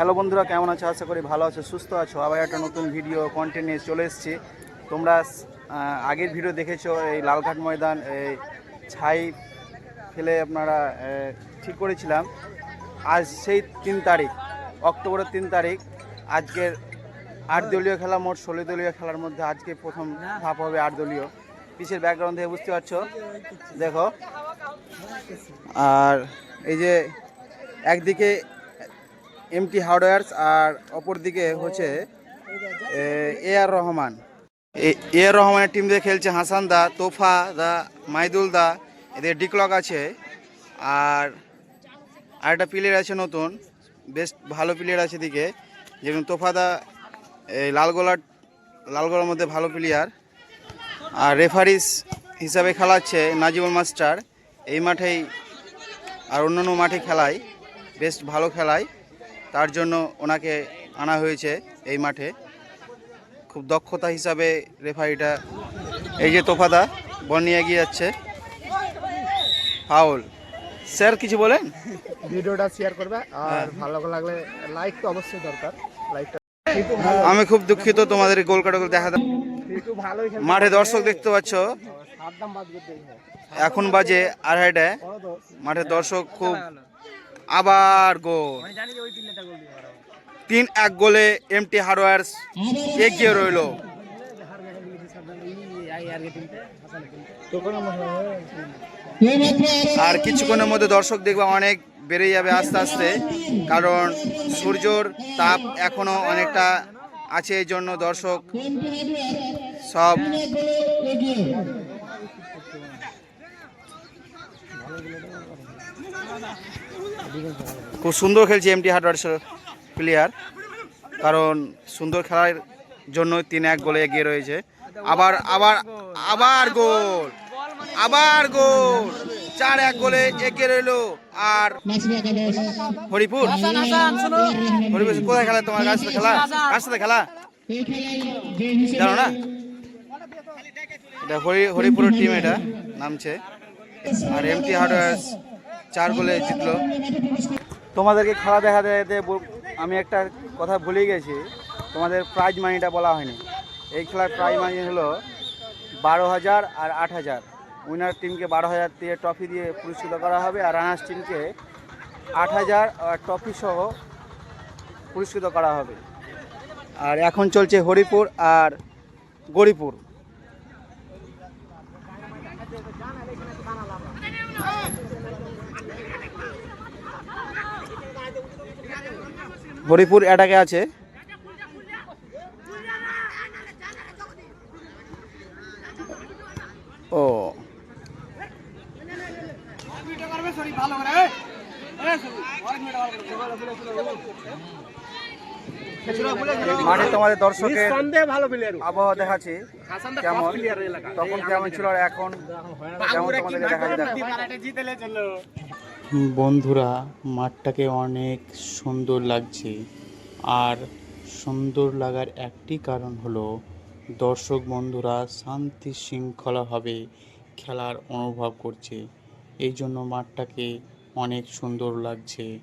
Hello বন্ধুরা, কেমন আছো? আশা করি ভালো আছো, সুস্থ আছো। আবার একটা নতুন ভিডিও কন্টেন্ট নিয়ে চলে এসেছি। তোমরা আগের ভিডিও দেখেছ, এই লালঘাট ময়দান, এই ছাই ফেলে আপনারা ঠিক করেছিলাম। আজ সেই তিন তারিখ, অক্টোবরের তিন তারিখ, আজকের আট দলীয় খেলা, মোট ষোলো দলীয় খেলার মধ্যে আজকে প্রথম ধাপ হবে আট দলীয়। পিছের ব্যাকগ্রাউন্ড থেকে বুঝতে পারছ? দেখো। আর এই যে, একদিকে এমটি হার্ডওয়্যার্স আর অপরদিকে হচ্ছে, এ আর রহমান। এ আর রহমানের টিম দিয়ে খেলছে হাসান দা, তোফা দা, মাইদুল দা, এদের ডিকলক আছে। আর আরেকটা প্লেয়ার আছে নতুন, বেশ ভালো প্লেয়ার আছে দিকে যেমন তোফা দা, এই লালগোলার লালগোলার মধ্যে ভালো প্লেয়ার আর রেফারিস হিসাবে খেলাচ্ছে নাজিবুল মাস্টার। এই মাঠেই আর অন্যান্য মাঠে খেলায়, বেশ ভালো খেলায়। তার জন্য ওনাকে আনা হয়েছে এই মাঠে। খুব দক্ষতা হিসাবে রেফারিটা এই যে তোফাদা বল নিয়ে এগিয়ে যাচ্ছে। ফাউল। স্যার কিছু বলেন? ভিডিওটা শেয়ার করবে আর ভালো লাগলে লাইক তো অবশ্যই দরকার। লাইকটা আমি খুব দুঃখিত তোমাদের গোল কাটাগুলো দেখা মাঠে দর্শক দেখতে পাচ্ছ। এখন বাজে আড়াইটায়। মাঠে দর্শক খুব আবার গোল তিন এক গোলে এমটি হার্ডওয়্যার্স এগিয়ে রইল। আর কিছুক্ষণের মধ্যে দর্শক দেখবে অনেক বেড়ে যাবে আস্তে আস্তে কারণ সূর্যর তাপ এখনও অনেকটা আছে এই জন্য দর্শক সব খুব সুন্দর খেলছে এমটি হার্ডওয়ার্সের প্লেয়ার কারণ সুন্দর খেলার জন্য তিন এক গোলে এগিয়ে রয়েছে। আবার আবার আবার গোল! আবার গোল! চার এক গোলে এগিয়ে রইল। আর হরিপুর? হরিপুর, কোথায় খেলা? তোমার কার সাথে খেলা? কার সাথে খেলা? জানো না? এটা হরি হরিপুরের টিম এটা, নামছে। আর এমটি হার্ডওয়্যার্স চার গোলে জিতলো। তোমাদেরকে খেলা দেখা দেখাতে আমি একটা কথা ভুলে গেছি। তোমাদের প্রাইজ মানিটা বলা হয়নি। এই খেলার প্রাইজ মানি হলো বারো হাজার আর আট হাজার। উইনার টিমকে বারো হাজার দিয়ে ট্রফি দিয়ে পুরস্কৃত করা হবে আর রানার্স টিমকে আট হাজার আর ট্রফি সহ পুরস্কৃত করা হবে। আর এখন চলছে হরিপুর আর গরিপুর। হরিপুর অ্যাটাকে আছে। ও। মাঠে তোমাদের দর্শকের আবহাওয়া দেখাচ্ছি কেমন। তখন কেমন ছিল আর এখন? কেমন তোমাদেরকে দেখা বন্ধুরা, মাঠটাকে অনেক সুন্দর লাগছে। আর সুন্দর লাগার একটি কারণ হলো, দর্শক বন্ধুরা শান্তি শৃঙ্খলাভাবে খেলার অনুভব করছে। এই জন্য মাঠটাকে অনেক সুন্দর লাগছে।